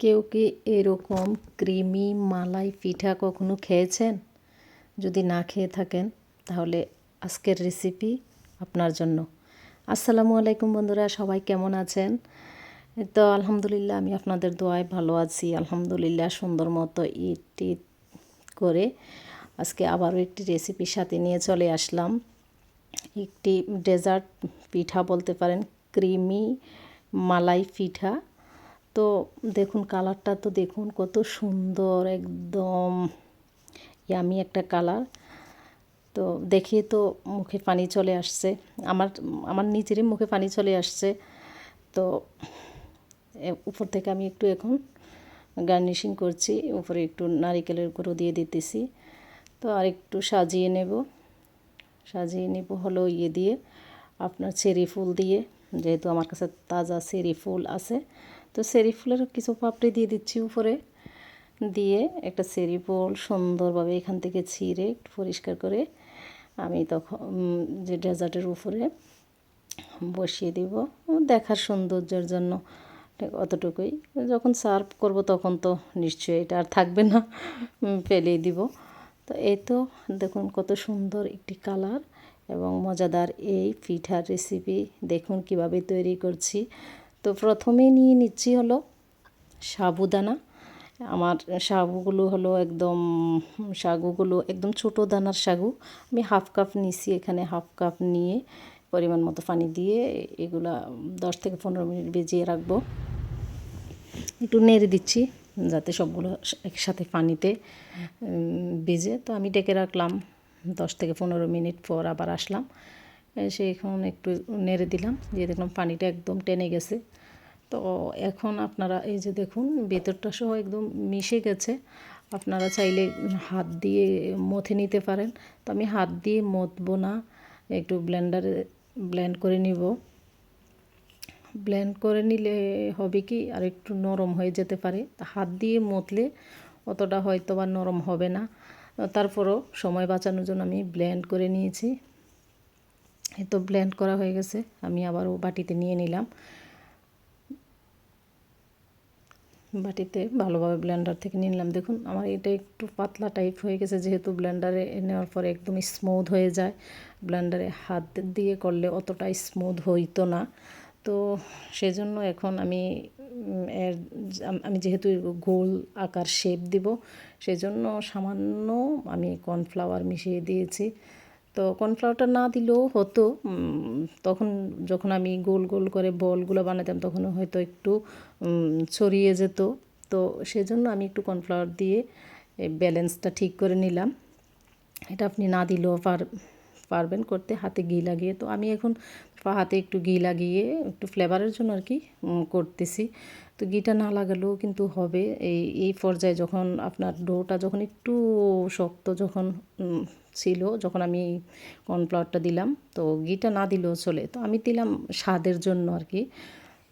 কেউ কি এরকম ক্রিমি মালাই পিঠা কখনো খেয়েছেন? যদি না খেয়ে থাকেন, তাহলে আজকের রেসিপি আপনার জন্য। আসসালামু আলাইকুম বন্ধুরা, সবাই কেমন আছেন? তো আলহামদুলিল্লাহ, আমি আপনাদের দোয়ায় ভালো আছি। আলহামদুলিল্লাহ, সুন্দর মতো ইট করে আজকে আবারও একটি রেসিপির সাথে নিয়ে চলে আসলাম। একটি ডেজার্ট পিঠা বলতে পারেন, ক্রিমি মালাই পিঠা। তো দেখুন কালারটা তো দেখুন কত সুন্দর, একদম ইয়ামি একটা কালার। তো দেখে তো মুখে পানি চলে আসছে। আমার আমার নিজেরই মুখে পানি চলে আসছে। তো উপর থেকে আমি একটু এখন গার্নিশিং করছি। উপরে একটু নারিকেলের গুঁড়ো দিয়ে দিতেছি। তো আর একটু সাজিয়ে নেব। সাজিয়ে নেব হলো ইয়ে দিয়ে, আপনার চেরি ফুল দিয়ে। যেহেতু আমার কাছে তাজা চেরি ফুল আছে, তো সেরি ফুলের কিছু পাপড়ি দিয়ে দিচ্ছি উপরে। দিয়ে একটা সেরি ফুল সুন্দরভাবে এখান থেকে ছিঁড়ে একটু পরিষ্কার করে আমি তখন যে ডেজার্টের উপরে বসিয়ে দিব। দেখার সৌন্দর্যের জন্য অতটুকুই। যখন সার্ভ করব তখন তো নিশ্চয়ই এটা আর থাকবে না ফেলেই দিব। তো এই তো দেখুন কত সুন্দর একটি কালার। এবং মজাদার এই পিঠার রেসিপি দেখুন কীভাবে তৈরি করছি। তো প্রথমে নিয়ে নিচ্ছি হলো সাবুদানা। আমার সাগুগুলো হলো একদম, সাগুগুলো একদম ছোটো দানার সাগু। আমি হাফ কাপ নিছি এখানে, হাফ কাপ নিয়ে পরিমাণ মতো পানি দিয়ে এগুলা দশ থেকে পনেরো মিনিট ভিজিয়ে রাখব। একটু নেড়ে দিচ্ছি যাতে সবগুলো একসাথে পানিতে ভিজে। তো আমি ডেকে রাখলাম দশ থেকে পনেরো মিনিট পর আবার আসলাম। এসে এখন একটু নেড়ে দিলাম, দিয়ে দেখলাম পানিটা একদম টেনে গেছে। তো এখন আপনারা এই যে দেখুন, ভেতরটা সহ একদম মিশে গেছে। আপনারা চাইলে হাত দিয়ে মথে নিতে পারেন। তো আমি হাত দিয়ে মথবো না, একটু ব্লেন্ডারে ব্লেন্ড করে নিব। ব্লেন্ড করে নিলে হবে কি, আর একটু নরম হয়ে যেতে পারে। হাত দিয়ে মতলে অতটা হয়তো বা নরম হবে না। তারপরও সময় বাঁচানোর জন্য আমি ব্লেন্ড করে নিয়েছি। তো ব্লেন্ড করা হয়ে গেছে, আমি আবারও বাটিতে নিয়ে নিলাম। বাটিতে ভালোভাবে ব্লেন্ডার থেকে নিয়ে নিলাম। দেখুন, আমার এটা একটু পাতলা টাইপ হয়ে গেছে, যেহেতু ব্লেন্ডারে নেওয়ার পরে একদম স্মুথ হয়ে যায়। ব্লেন্ডারে হাত দিয়ে করলে অতটা স্মুথ হইতো না। তো সেজন্য এখন আমি এর আমি যেহেতু গোল আকার শেপ দিব, সেজন্য সামান্য আমি কর্নফ্লাওয়ার মিশিয়ে দিয়েছি। তো কর্নফ্লাওয়ারটা না দিলেও হতো তখন যখন আমি গোল গোল করে বলগুলো বানাতাম তখন হয়তো একটু ছড়িয়ে যেত। তো সেজন্য আমি একটু কর্নফ্লাওয়ার দিয়ে ব্যালেন্সটা ঠিক করে নিলাম। এটা আপনি না দিলেও পার পারবেন করতে, হাতে ঘি লাগিয়ে। তো আমি এখন হাতে একটু ঘি লাগিয়ে, একটু ফ্লেভারের জন্য আর কি করতেছি। তো ঘিটা না লাগালেও কিন্তু হবে। এই এই পর্যায়ে যখন আপনার ডোটা যখন একটু শক্ত যখন ছিল, যখন আমি কর্নফ্লাওয়ারটা দিলাম, তো ঘিটা না দিলেও চলে। তো আমি দিলাম স্বাদের জন্য আর কি।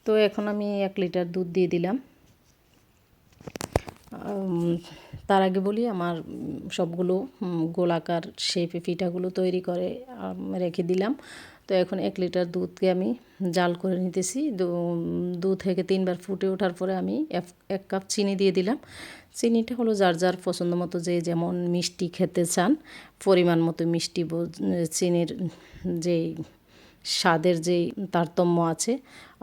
তো এখন আমি এক লিটার দুধ দিয়ে দিলাম। তার আগে বলি, আমার সবগুলো গোলাকার শেপে পিঠাগুলো তৈরি করে রেখে দিলাম। তো এখন এক লিটার দুধকে আমি জাল করে নিতেছি। দু থেকে তিনবার ফুটে ওঠার পরে আমি এক কাপ চিনি দিয়ে দিলাম। চিনিটা হলো যার যার পছন্দ মতো যে যেমন মিষ্টি খেতে চান, পরিমাণ মতো মিষ্টি চিনির যেই স্বাদের যেই তারতম্য আছে,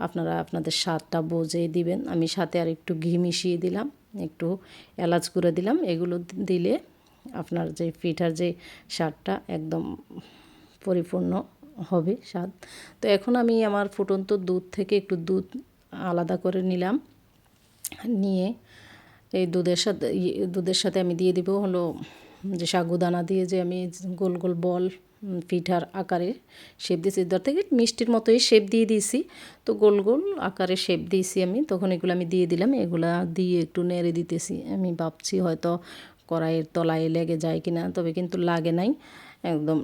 আপনারা আপনাদের স্বাদটা বোঝেই দিবেন। আমি সাথে আর একটু ঘি মিশিয়ে দিলাম। একটু এলাচ করে দিলাম। এগুলো দিলে আপনার যে পিঠার যে স্বাদটা একদম পরিপূর্ণ হবে স্বাদ। তো এখন আমি আমার ফুটন্ত দুধ থেকে একটু দুধ আলাদা করে নিলাম। নিয়ে এই দুধের সাথে দুধের সাথে আমি দিয়ে দিব হলো যে সাগুদানা দিয়ে যে আমি গোল গোল বল পিঠার আকারে শেপ দিয়েছি। ধর থেকে মিষ্টির মতোই শেপ দিয়ে দিয়েছি। তো গোল গোল আকারে শেপ দিয়েছি আমি। তখন এগুলো আমি দিয়ে দিলাম। এগুলা দিয়ে একটু নেড়ে দিতেছি। আমি ভাবছি হয়তো কড়াইয়ের তলায় লেগে যায় কিনা, তবে কিন্তু লাগে নাই। একদম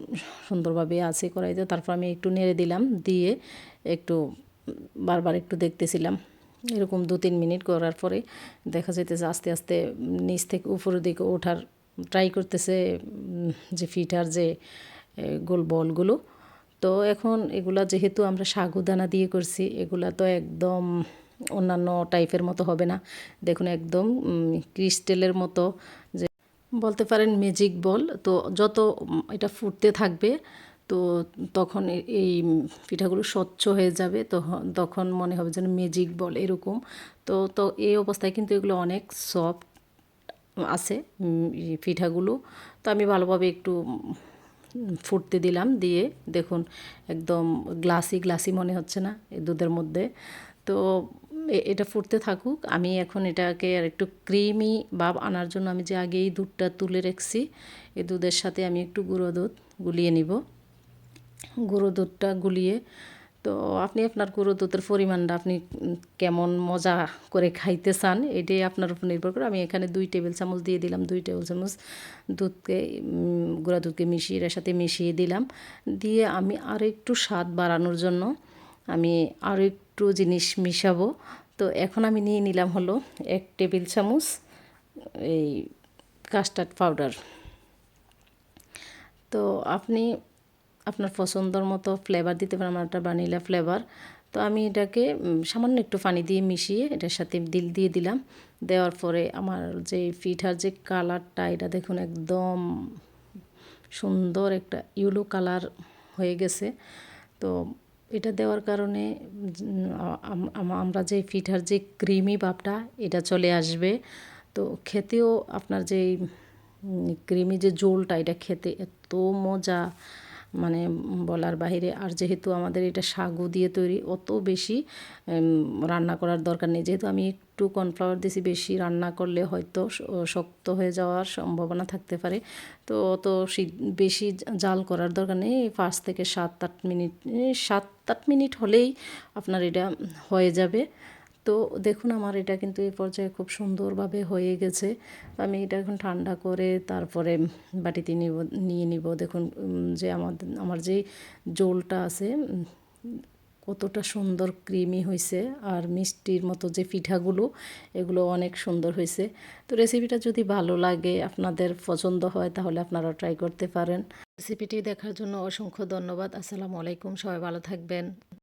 সুন্দরভাবে আছে কড়াইতে। তারপর আমি একটু নেড়ে দিলাম। দিয়ে একটু বারবার একটু দেখতেছিলাম। এরকম দু তিন মিনিট করার পরে দেখা যাইতেছে আস্তে আস্তে নিচ থেকে উপরের দিকে ওঠার ট্রাই করতেছে যে ফিটার যে গোল বলগুলো। তো এখন এগুলা যেহেতু আমরা সাগুদানা দিয়ে করছি, এগুলা তো একদম অন্যান্য টাইপের মতো হবে না। দেখুন একদম ক্রিস্টেলের মতো যে বলতে পারেন ম্যাজিক বল তো যত এটা ফুটতে থাকবে, তো তখন এই পিঠাগুলো স্বচ্ছ হয়ে যাবে, তো তখন মনে হবে যেন ম্যাজিক বল এরকম। তো তো এই অবস্থায় কিন্তু এগুলো অনেক সফট আছে পিঠাগুলো। তো আমি ভালোভাবে একটু ফুটতে দিলাম দিয়ে দেখুন একদম গ্লাসি গ্লাসি মনে হচ্ছে না এই দুধের মধ্যে। তো এটা ফুটতে থাকুক। আমি এখন এটাকে আর একটু ক্রিমি ভাব আনার জন্য আমি যে আগেই দুধটা তুলে রেখেছি, এই দুধের সাথে আমি একটু গুঁড়ো দুধ গুলিয়ে নিব। গুঁড়ো দুধটা গুলিয়ে তো আপনি আপনার গুঁড়ো দুধের পরিমাণটা আপনি কেমন মজা করে খাইতে চান, এটাই আপনার উপর নির্ভর করে। আমি এখানে দুই টেবিল চামচ দিয়ে দিলাম, দুই টেবিল চামচ দুধকে গুঁড়া দুধকে মিশিয়ে, এর সাথে মিশিয়ে দিলাম। দিয়ে আমি আরও একটু স্বাদ বাড়ানোর জন্য আমি আরও একটু জিনিস মিশাবো। তো এখন আমি নিয়ে নিলাম হলো এক টেবিল চামচ এই কাস্টার্ড পাউডার তো আপনি আপনার পছন্দর মতো ফ্লেভার দিতে পারেন, আমার একটা ভ্যানিলা ফ্লেভার তো আমি এটাকে সামান্য একটু পানি দিয়ে মিশিয়ে এটার সাথে দিল, দিয়ে দিলাম। দেওয়ার পরে আমার যে পিঠার যে কালারটা এটা দেখুন একদম সুন্দর একটা ইউলো কালার হয়ে গেছে। তো এটা দেওয়ার কারণে আমরা যে পিঠার যে ক্রিমি ভাবটা, এটা চলে আসবে। তো খেতেও আপনার যে ক্রিমি যে জোলটা এটা খেতে এত মজা। মানে বলার বাইরে আর যেহেতু আমাদের এটা সাগু দিয়ে তৈরি, অত বেশি রান্না করার দরকার নেই। যেহেতু আমি একটু কর্নফ্লাওয়ার দিয়েছি বেশি রান্না করলে হয়তো শক্ত হয়ে যাওয়ার সম্ভাবনা থাকতে পারে। তো অত বেশি জাল করার দরকার নেই। পাঁচ থেকে সাত আট মিনিট সাত আট মিনিট হলেই আপনার এটা হয়ে যাবে। তো দেখুন আমার এটা কিন্তু এই পর্যায়ে খুব সুন্দরভাবে হয়ে গেছে। আমি এটা এখন ঠান্ডা করে তারপরে বাটিতে নিব, নিয়ে নিব। দেখুন যে আমাদের আমার যে জোলটা আছে কতটা সুন্দর ক্রিমি হয়েছে আর মিষ্টির মতো যে পিঠাগুলো, এগুলো অনেক সুন্দর হয়েছে তো রেসিপিটা যদি ভালো লাগে, আপনাদের পছন্দ হয়, তাহলে আপনারা ট্রাই করতে পারেন। রেসিপিটি দেখার জন্য অসংখ্য ধন্যবাদ। আসসালামু আলাইকুম। সবাই ভালো থাকবেন।